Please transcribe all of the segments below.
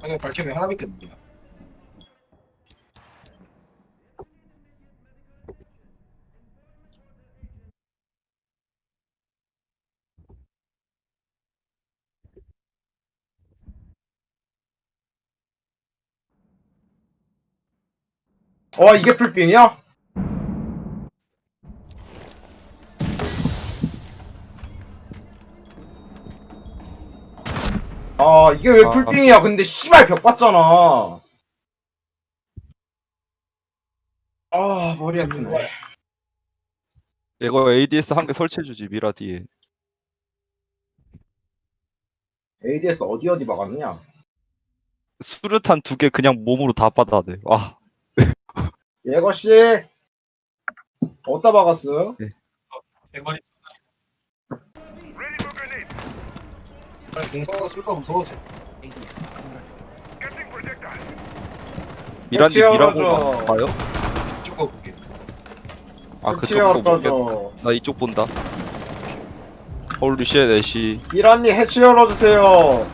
그냥 발캠이 하나밖에 없냐. 어 이게 풀빙이야? 아 이게 왜 아. 풀빙이야? 근데 씨발 벽 봤잖아. 아 머리 아프네. 이거 ADS 한 개 설치해주지 미라 뒤에. ADS 어디 어디 박았느냐? 수류탄 두 개 그냥 몸으로 다 받아대. 와. 예거씨 어디다 박았어? 대머리. 무서워지. 미란디 미라고 줘. 봐요? 이쪽 거 볼게. 아 그쪽 치어 거 모르겠다 떠줘 나 이쪽 본다 홀리 쉣 애쉬 이란니 해치 열어주세요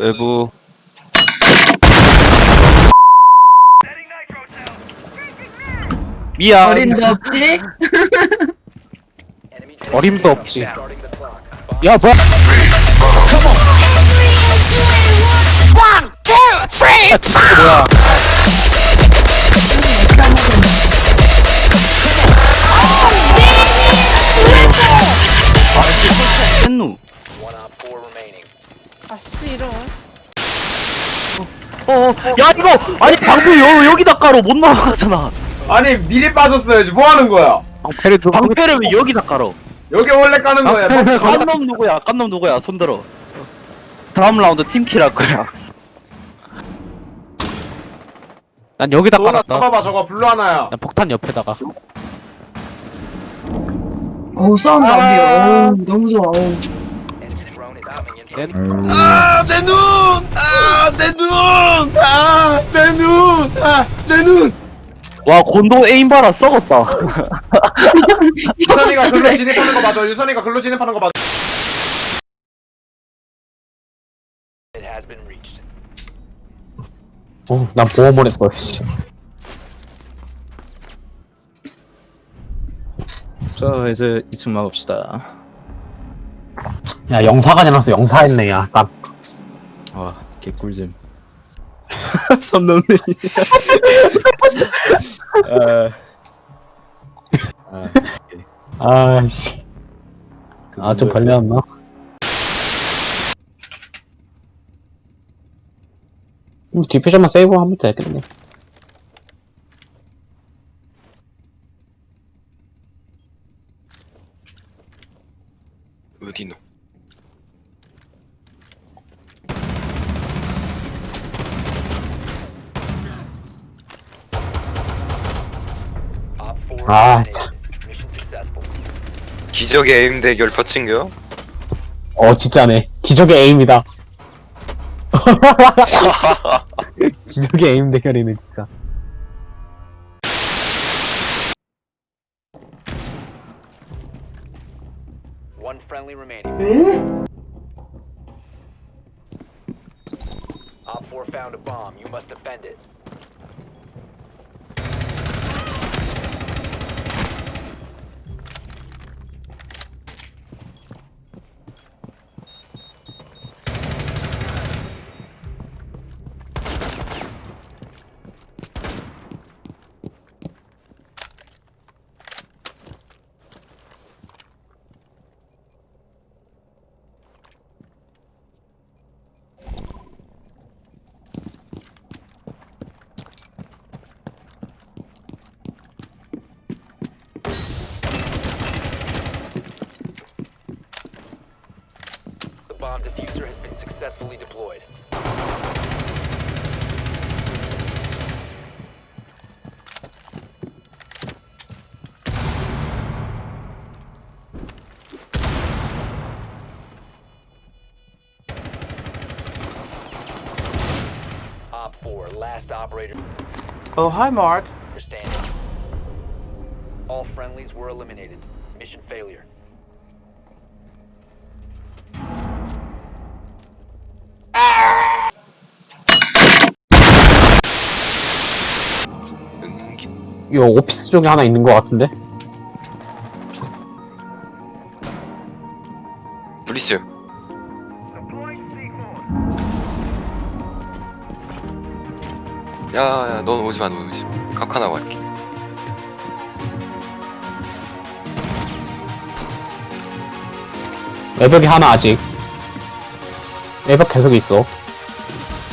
외부 미안 어림도 없지? 어림도 없지. 야, 뭐야? 했누? 아 싫어. 어, 야 이거 아니 방패 여, 여기다 깔어 못 넘어가잖아. 아니 미리 빠졌어야지 뭐 하는 거야 방패를 방패를 왜 여기다 깔어? 여기 원래 까는 거야 너 깐놈 누구야? 깐놈 누구야? 손들어. 다음 라운드 팀킬 할 거야. 난 여기다 너나 깔았다. 잡아봐 저거 블루 하나야 난 폭탄 옆에다가. 어우 안 돼요. 어우 너무 좋아. 어우. 와 곤도 에임 봐라 썩었다. 유선이가 글로 진입하는 거 맞아 유선이가 글로 진입하는 거 맞아 어, 난 보험을 했어, 씨. 자 이제 2층 막읍시다 야, 영사가 아니라서 영사했네, 야. 딱. 와 개꿀잼 선 넘네 아, 아, 오케이. 아이씨. 그 아, 좀 정도였어요. 벌렸나? 음, 디퓨저만 세이브 하면 되겠네. 어디노? 아, 기적의 에임 대결 펼친겨? 어, 진짜네. 기적의 에임이다. 기적의 에임 대결이네, 진짜. One friendly remaining. Op 4 found a bomb. You must defend it. Bomb diffuser has been successfully deployed. Op 4, last operator Oh, hi, Mark. All friendlies were eliminated. Mission failure. 은근긴 오피스 쪽에 하나 있는 것 같은데? 블리스. 야야 넌 오지마 넌 오지마. 카카나고 할게. 레벨이 하나 아직. 외벽 계속 있어.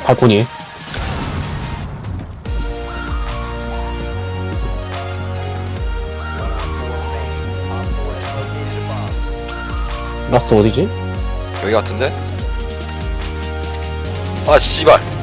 발코니. 라스트 어디지? 여기 같은데? 아 씨발